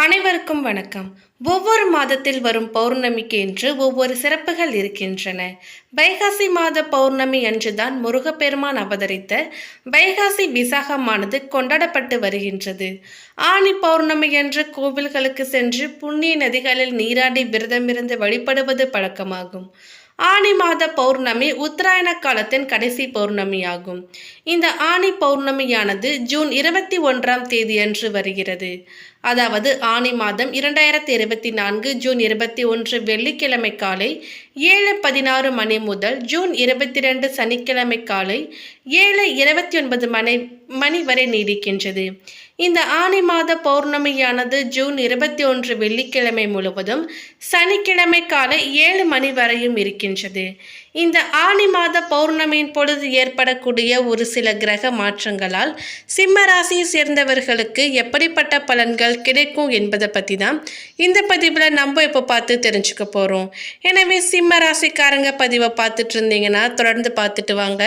அனைவருக்கும் வணக்கம். ஒவ்வொரு மாதத்தில் வரும் பௌர்ணமிக்கு என்று ஒவ்வொரு சிறப்புகள் இருக்கின்றன. வைகாசி மாத பௌர்ணமி அன்றுதான் முருகப்பெருமான் அவதரித்த வைகாசி விசாகமானது கொண்டாடப்பட்டு வருகின்றது. ஆனி பௌர்ணமி அன்று கோவில்களுக்கு சென்று புண்ணிய நதிகளில் நீராடி விரதமிருந்து வழிபடுவது பழக்கமாகும். ஆனி மாத பௌர்ணமி உத்தராயண காலத்தின் கடைசி பௌர்ணமியாகும். இந்த ஆனி பௌர்ணமியானது ஜூன் இருபத்தி ஒன்றாம் தேதியன்று வருகிறது. அதாவது ஆனி மாதம் இரண்டாயிரத்தி இருபத்தி நான்கு ஜூன் இருபத்தி ஒன்று வெள்ளிக்கிழமை காலை ஏழு பதினாறு மணி முதல் ஜூன் இருபத்தி ரெண்டு சனிக்கிழமை காலை ஏழு இருபத்தி ஒன்பது மணி மணி வரை நீடிக்கின்றது. இந்த ஆனி மாத பௌர்ணமியானது ஜூன் இருபத்தி ஒன்று வெள்ளிக்கிழமை முழுவதும் சனிக்கிழமை காலை ஏழு மணி வரையும் இருக்கின்றது. இந்த ஆனி மாத பௌர்ணமியின் பொழுது ஏற்படக்கூடிய ஒரு சில கிரக மாற்றங்களால் சிம்ம ராசியை சேர்ந்தவர்களுக்கு எப்படிப்பட்ட பலன்கள் கிடைக்கும் என்பதை பற்றி தான் இந்த பதிவில் நம்ம இப்போ பார்த்து தெரிஞ்சுக்க போகிறோம் எனவே சிம்ம ராசிக்காரங்க பதிவை பார்த்துட்டு இருந்தீங்கன்னா தொடர்ந்து பார்த்துட்டு வாங்க.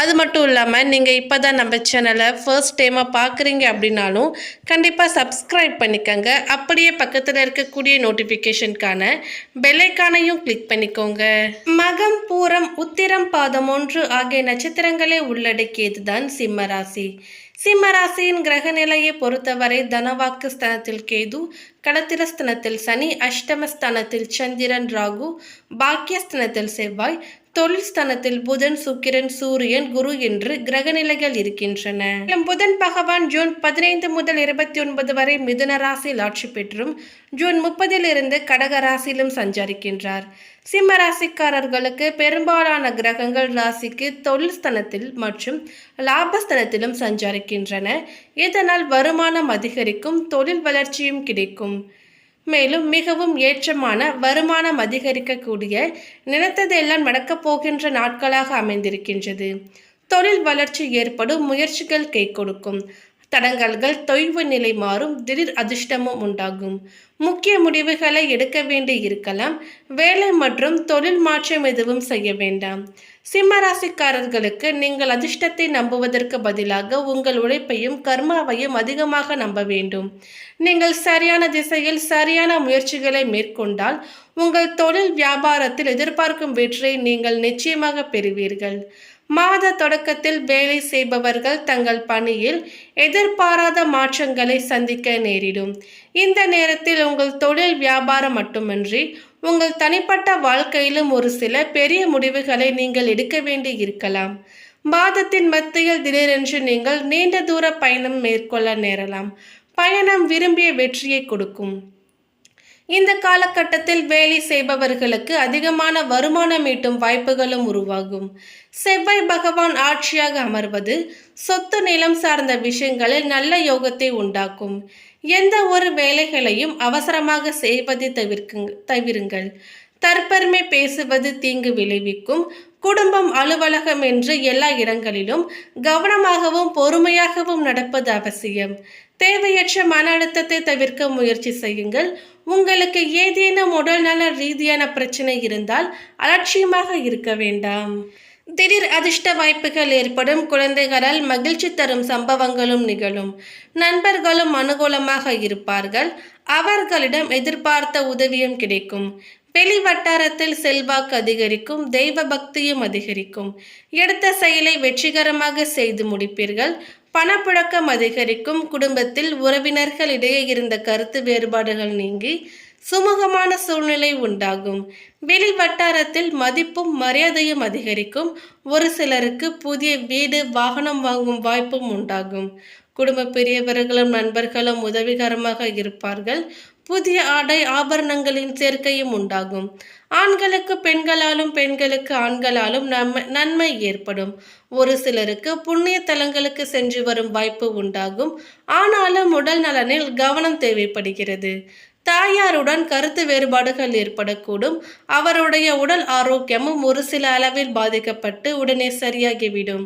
அது மட்டும் இல்லாமல் நீங்கள் இப்போ தான் நம்ம சேனலை ஃபர்ஸ்ட் டைமாக பார்க்குறீங்க அப்படின்னாலும் கண்டிப்பாக சப்ஸ்கிரைப் பண்ணிக்கோங்க. அப்படியே பக்கத்தில் இருக்கக்கூடிய நோட்டிஃபிகேஷனுக்கான பெல்லைக்கானையும் கிளிக் பண்ணிக்கோங்க. மகம் பூரம் உத்திரம் பாதம் ஒன்று ஆகிய நட்சத்திரங்களை உள்ளடக்கியதுதான் சிம்மராசி. சிம்மராசியின் கிரக நிலையை பொறுத்தவரை தனவாக்கு ஸ்தானத்தில் கேது களத்திரஸ்தனத்தில் சனி அஷ்டமஸ்தானத்தில் சந்திரன் ராகு பாக்கியஸ்தனத்தில் செவ்வாய் தொழில் ஸ்தானத்தில் புதன் சுக்கிரன் சூரியன் குரு என்று கிரகநிலைகள் இருக்கின்றன. புதன் பகவான் ஜூன் பதினைந்து முதல் இருபத்தி ஒன்பது வரை மிதுன ராசியில் ஆட்சி பெற்றும் ஜூன் முப்பதிலிருந்து கடக ராசியிலும் சஞ்சரிக்கின்றார். சிம்ம ராசிக்காரர்களுக்கு பெரும்பாலான கிரகங்கள் ராசிக்கு தொழில் ஸ்தனத்தில் மற்றும் லாபஸ்தனத்திலும் சஞ்சரிக்கின்றன. இதனால் வருமானம் அதிகரிக்கும் தொழில் வளர்ச்சியும் கிடைக்கும். மேலும் மிகவும் ஏற்றமான வருமானம் அதிகரிக்கக்கூடிய நினைத்ததெல்லாம் நடக்கப் போகின்ற நாட்களாக அமைந்திருக்கின்றது. தொழில் வளர்ச்சி ஏற்படும் முயற்சிகள் கை கொடுக்கும். தடங்கல்கள் தொய்வு நிலை மாறும் திடீர் அதிர்ஷ்டமும் உண்டாகும். முக்கிய முடிவுகளை எடுக்க வேண்டி இருக்கலாம் வேலை மற்றும் தொழில் மாற்றம் எதுவும் செய்ய வேண்டாம். சிம்ம ராசிக்காரர்களுக்கு நீங்கள் அதிர்ஷ்டத்தை நம்புவதற்கு பதிலாக உங்கள் உழைப்பையும் கர்மாவையும் அதிகமாக நம்ப வேண்டும். நீங்கள் சரியான திசையில் சரியான முயற்சிகளை மேற்கொண்டால் உங்கள் தொழில் வியாபாரத்தில் எதிர்பார்க்கும் வெற்றியை நீங்கள் நிச்சயமாக பெறுவீர்கள். மாத தொடக்கத்தில் வேலை செய்பவர்கள் தங்கள் பணியில் எதிர்பாராத மாற்றங்களை சந்திக்க நேரிடும். இந்த நேரத்தில் உங்கள் தொழில் வியாபாரம் மட்டுமின்றி உங்கள் தனிப்பட்ட வாழ்க்கையிலும் ஒரு சில பெரிய முடிவுகளை நீங்கள் எடுக்க வேண்டி இருக்கலாம். மாதத்தின் மத்தியில் திடீரென்று நீங்கள் நீண்ட தூர பயணம் மேற்கொள்ள நேரலாம். பயணம் விரும்பிய வெற்றியை கொடுக்கும். இந்த காலகட்டத்தில் வேலை செய்பவர்களுக்கு அதிகமான வருமானம் ஈட்டும் வாய்ப்புகளும் உருவாகும். செவ்வாய் பகவான் ஆட்சியாக அமர்வது சொத்து நிலம் சார்ந்த விஷயங்களில் நல்ல யோகத்தை உண்டாக்கும். எந்த ஒரு வேலைகளையும் அவசரமாக செய்வதை தவிர்க்கு தவிருங்கள். தற்பெருமை பேசுவது தீங்கு விளைவிக்கும். குடும்பம் அலுவலகம் என்று எல்லா இடங்களிலும் கவனமாகவும் பொறுமையாகவும் நடப்பது அவசியம். தேவையற்ற மன அழுத்தத்தை தவிர்க்க முயற்சி செய்யுங்கள். உங்களுக்கு ஏதேனும் உடல் நல ரீதியான பிரச்சனை இருந்தால் அலட்சியமாக இருக்க வேண்டாம். திடீர் அதிர்ஷ்ட வாய்ப்புகள் ஏற்படும் குழந்தைகளால் மகிழ்ச்சி தரும் சம்பவங்களும் நிகழும். நண்பர்களும் அனுகூலமாக இருப்பார்கள். அவர்களிடம் எதிர்பார்த்த உதவியும் கிடைக்கும். வெளி வட்டாரத்தில் செல்வாக்கு அதிகரிக்கும் தெய்வ பக்தியும் அதிகரிக்கும். எடுத்த செயலை வெற்றிகரமாக செய்து முடிப்பீர்கள். பணப்புழக்கம் அதிகரிக்கும் குடும்பத்தில் உறவினர்களிடையே இருந்த கருத்து வேறுபாடுகள் நீங்கி சுமூகமான சூழ்நிலை உண்டாகும். வெளி வட்டாரத்தில் மதிப்பும் மரியாதையும் அதிகரிக்கும். ஒரு சிலருக்கு புதிய வீடு வாகனம் வாங்கும் வாய்ப்பும் உண்டாகும். குடும்ப பெரியவர்களும் நண்பர்களும் உதவிகரமாக இருப்பார்கள். புதிய ஆடை ஆபரணங்களின் சேர்க்கையும் உண்டாகும். ஆண்களுக்கு பெண்களாலும் பெண்களுக்கு ஆண்களாலும் நன்மை நன்மை ஏற்படும். ஒரு சிலருக்கு புண்ணிய தலங்களுக்கு சென்று வரும் வாய்ப்பு உண்டாகும். ஆனாலும் உடல் நலனில் கவனம் தேவைப்படுகிறது. தாயாருடன் கருத்து வேறுபாடுகள் ஏற்படக்கூடும். அவருடைய உடல் ஆரோக்கியமும் ஒரு சில அளவில் பாதிக்கப்பட்டு உடனே சரியாகிவிடும்.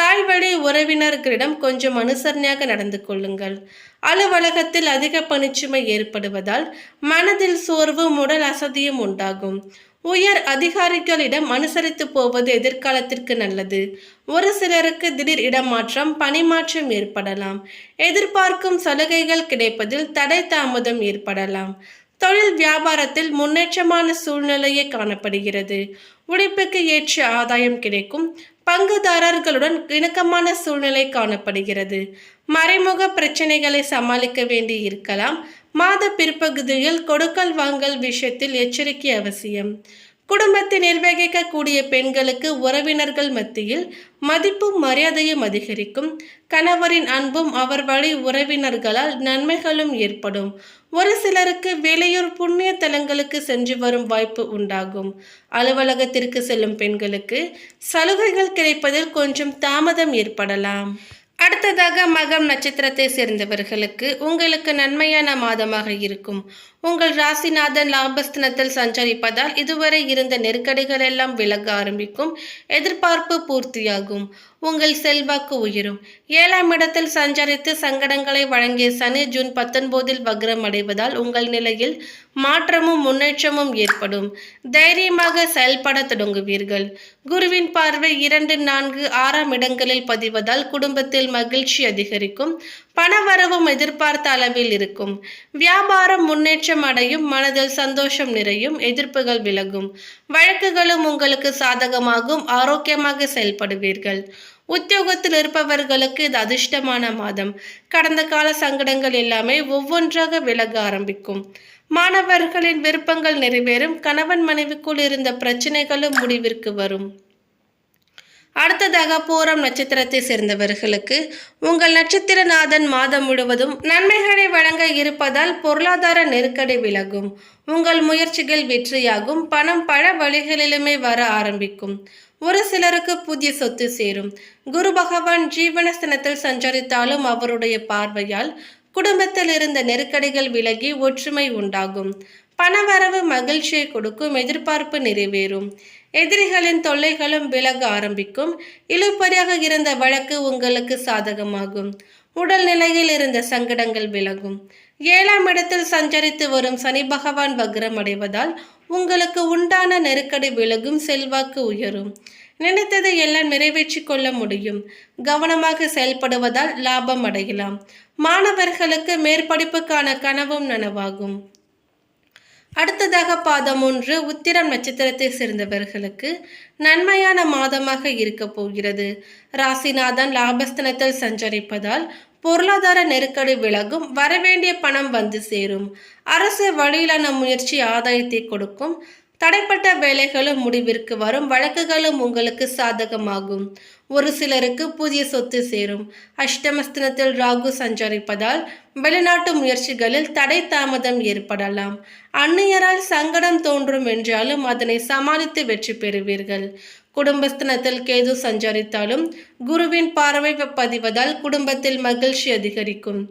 தாய் வழி உறவினர்களிடம் கொஞ்சம் அனுசரணையாக நடந்து கொள்ளுங்கள். அலுவலகத்தில் அதிக பணிச்சுமை ஏற்படுவதால் மனதில் சோர்வும் உடல் அசதியும் உண்டாகும். உயர் அதிகாரிகளிடம் அனுசரித்து போவது எதிர்காலத்திற்கு நல்லது. ஒரு சிலருக்கு திடீர் இடமாற்றம் பணிமாற்றம் ஏற்படலாம். எதிர்பார்க்கும் சலுகைகள் கிடைப்பதில் தடை தாமதம் ஏற்படலாம். தொழில் வியாபாரத்தில் முன்னேற்றமான சூழ்நிலையே காணப்படுகிறது. உழைப்புக்கு ஏற்ற ஆதாயம் கிடைக்கும். பங்குதாரர்களுடன் இணக்கமான சூழ்நிலை காணப்படுகிறது. மறைமுக பிரச்சனைகளை சமாளிக்க வேண்டி இருக்கலாம். மாத பிற்பகுதியில் கொடுக்கல் வாங்கல் விஷயத்தில் எச்சரிக்கை அவசியம். குடும்பத்தை நிர்வகிக்கக்கூடிய பெண்களுக்கு உறவினர்கள் மத்தியில் மதிப்பும் மரியாதையும் அதிகரிக்கும். கணவரின் அன்பும் அவர் வழி உறவினர்களால் நன்மைகளும் ஏற்படும். ஒரு சிலருக்கு வெளியூர் புண்ணிய தலங்களுக்கு சென்று வரும் வாய்ப்பு உண்டாகும். அலுவலகத்திற்கு செல்லும் பெண்களுக்கு சலுகைகள் கிடைப்பதில் கொஞ்சம் தாமதம் ஏற்படலாம். அடுத்ததாக மகம் நட்சத்திரத்தை சேர்ந்தவர்களுக்கு உங்களுக்கு நன்மையான மாதமாக இருக்கும். உங்கள் ராசிநாதன் லாபஸ்தனத்தில் சஞ்சரிப்பதால் இதுவரை இருந்த நெருக்கடிகள் எல்லாம் விலக ஆரம்பிக்கும். எதிர்பார்ப்பு பூர்த்தியாகும். உங்கள் செல்வாக்கு உயரும். ஏழாம் இடத்தில் சஞ்சரித்து சங்கடங்களை வழங்கிய சனி ஜூன் பத்தொன்பதில் வக்ரம் அடைவதால் உங்கள் நிலையில் மாற்றமும் முன்னேற்றமும் ஏற்படும். தைரியமாக செயல்பட தொடங்குவீர்கள். குருவின் பார்வை இரண்டு நான்கு ஆறாம் இடங்களில் பதிவதால் குடும்பத்தில் மகிழ்ச்சி அதிகரிக்கும். பணவரவும் எதிர்பார்த்த அளவில் இருக்கும். வியாபாரம் முன்னேற்றம் அடையும் மனதில் சந்தோஷம் நிறையும் எதிர்ப்புகள் விலகும். வழக்குகளும் உங்களுக்கு சாதகமாகும் ஆரோக்கியமாக செயல்படுவீர்கள். உத்தியோகத்தில் இருப்பவர்களுக்கு இது அதிர்ஷ்டமான மாதம். கடந்த கால சங்கடங்கள் எல்லாமே ஒவ்வொன்றாக விலக ஆரம்பிக்கும். மாணவர்களின் விருப்பங்கள் நிறைவேறும் கணவன் மனைவிக்குள் இருந்த பிரச்சனைகளும் முடிவிற்கு வரும். அடுத்ததாக பூரம் நட்சத்திரத்தை சேர்ந்தவர்களுக்கு உங்கள் நட்சத்திரநாதன் மாதம் முழுவதும் நன்மைகளை வழங்க இருப்பதால் பொருளாதார நெருக்கடி விலகும். உங்கள் முயற்சிகள் வெற்றியாகும். பணம் பல வழிகளிலுமே வர ஆரம்பிக்கும். ஒரு சிலருக்கு புதிய சொத்து சேரும். குரு பகவான் ஜீவனஸ்தனத்தில் சஞ்சரித்தாலும் அவருடைய பார்வையால் குடும்பத்தில் இருந்த நெருக்கடிகள் விலகி ஒற்றுமை உண்டாகும். பணவரவு மகிழ்ச்சியை கொடுக்கும் எதிர்பார்ப்பு நிறைவேறும். எதிரிகளின் தொல்லைகளும் விலக ஆரம்பிக்கும். இழுபறியாக இருந்த வழக்கு உங்களுக்கு சாதகமாகும். உடல் நிலையில் இருந்த சங்கடங்கள் விலகும். ஏழாம் இடத்தில் சஞ்சரித்து வரும் சனி பகவான் வக்ரம் அடைவதால் உங்களுக்கு உண்டான நெருக்கடி விலகும் செல்வாக்கு உயரும். நினைத்ததை எல்லாம் நிறைவேற்றி கொள்ள முடியும். கவனமாக செயல்படுவதால் லாபம் அடையலாம். மாணவர்களுக்கு மேற்படிப்புக்கான கனவும் நனவாகும். அடுத்ததாக பாதம் ஒன்று உத்திரம் நட்சத்திரத்தை சேர்ந்தவர்களுக்கு நன்மையான மாதமாக இருக்க போகிறது. ராசிநாதன் லாபஸ்தனத்தில் சஞ்சரிப்பதால் பொருளாதார நெருக்கடி விலகும் வரவேண்டிய பணம் வந்து சேரும். அரசு வழியிலான முயற்சி ஆதாயத்தை கொடுக்கும் தடைப்பட்ட வேலைகளும் முடிவிற்கு வரும் வழக்குகளும் உங்களுக்கு சாதகமாகும். ஒரு சிலருக்கு புதிய சொத்து சேரும். அஷ்டமஸ்தனத்தில் ராகு சஞ்சரிப்பதால் வெளிநாட்டு முயற்சிகளில் தடை தாமதம் ஏற்படலாம். அந்நியரால் சங்கடம் தோன்றும் என்றாலும் அதனை சமாளித்து வெற்றி பெறுவீர்கள். குடும்பஸ்தனத்தில் கேது சஞ்சரித்தாலும் குருவின் பார்வை பதிவதால் குடும்பத்தில் மகிழ்ச்சி அதிகரிக்கும்.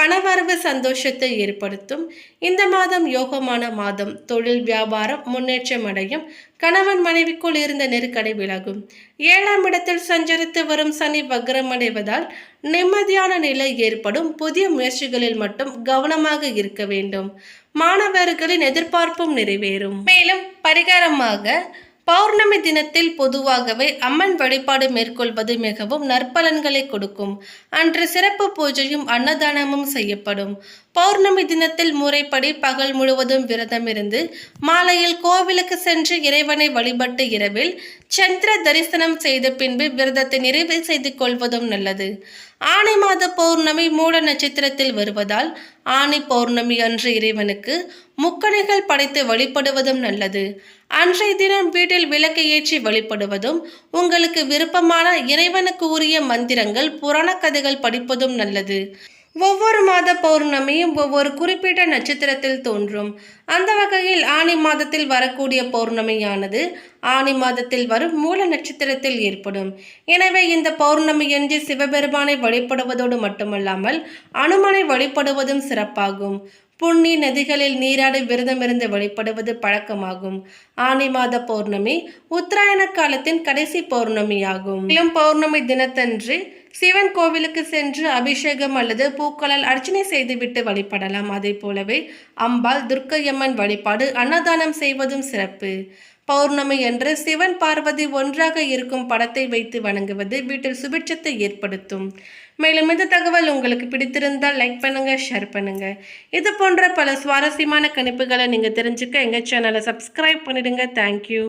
பணவரவு சந்தோஷத்தை ஏற்படுத்தும். இந்த மாதம் யோகமான மாதம். தொழில் வியாபாரம் முன்னேற்றம் அடையும். கணவன் மனைவிக்குள் இருந்த நெருக்கடி விலகும். ஏழாம் இடத்தில் சஞ்சரித்து வரும் சனி வக்ரம் அடைவதால் நிம்மதியான நிலை ஏற்படும். புதிய முயற்சிகளில் மட்டும் கவனமாக இருக்க வேண்டும். மாணவர்களின் எதிர்பார்ப்பும் நிறைவேறும். மேலும் பரிகாரமாக பௌர்ணமி தினத்தில் பொதுவாகவே அம்மன் வழிபாடு மேற்கொள்வது மிகவும் நற்பலன்களை கொடுக்கும். அன்று சிறப்பு பூஜையும் அன்னதானமும் செய்யப்படும். பௌர்ணமி தினத்தில் முறைப்படி பகல் முழுவதும் விரதம் இருந்து மாலையில் கோவிலுக்கு சென்று இறைவனை வழிபட்டு இரவில் சந்திர தரிசனம் செய்த பின்பு விரதத்தை நிறைவு செய்து கொள்வதும் நல்லது. ஆணி மாத பௌர்ணமி மூல நட்சத்திரத்தில் வருவதால் ஆணி பௌர்ணமி அன்று இறைவனுக்கு முக்கணிகள் படைத்து வழிபடுவதும் நல்லது. அன்றைய தினம் வீட்டில் விளக்கு ஏற்றி வழிபடுவதும் உங்களுக்கு விருப்பமான இறைவனுக்கு உரிய மந்திரங்கள் புராண கதைகள் படிப்பதும் நல்லது. ஒவ்வொரு மாத பௌர்ணமியும் ஒவ்வொரு குறிப்பிட்ட நட்சத்திரத்தில் தோன்றும். அந்த வகையில் ஆணி மாதத்தில் வரக்கூடிய பௌர்ணமியானது ஆணி மாதத்தில் வரும் மூல நட்சத்திரத்தில் ஏற்படும். எனவே இந்த பௌர்ணமியன்று சிவபெருமானை வழிபடுவதோடு மட்டுமல்லாமல் அனுமனை வழிபடுவதும் சிறப்பாகும். புண்ணிய நதிகளில் நீராடி விரதமிருந்து வழிபடுவது பழக்கமாகும். ஆனி மாத பௌர்ணமி உத்தராயண காலத்தின் கடைசி பௌர்ணமியாகும். மேலும் பௌர்ணமி தினத்தன்று சிவன் கோவிலுக்கு சென்று அபிஷேகம் அல்லது பூக்களால் அர்ச்சனை செய்துவிட்டு வழிபடலாம். அதே போலவே அம்பாள் துர்க்கையம்மன் வழிபாடு அன்னதானம் செய்வதும் சிறப்பு. பௌர்ணமி என்று சிவன் பார்வதி ஒன்றாக இருக்கும் படத்தை வைத்து வணங்குவது வீட்டில் சுபிட்சத்தை ஏற்படுத்தும். மேலும் இந்த தகவல் உங்களுக்கு பிடித்திருந்தால் லைக் பண்ணுங்க ஷேர் பண்ணுங்க. இது போன்ற பல சுவாரஸ்யமான கணிப்புகளை நீங்க தெரிஞ்சுக்க எங்க சேனலை சப்ஸ்கிரைப் பண்ணிடுங்க. தேங்க்யூ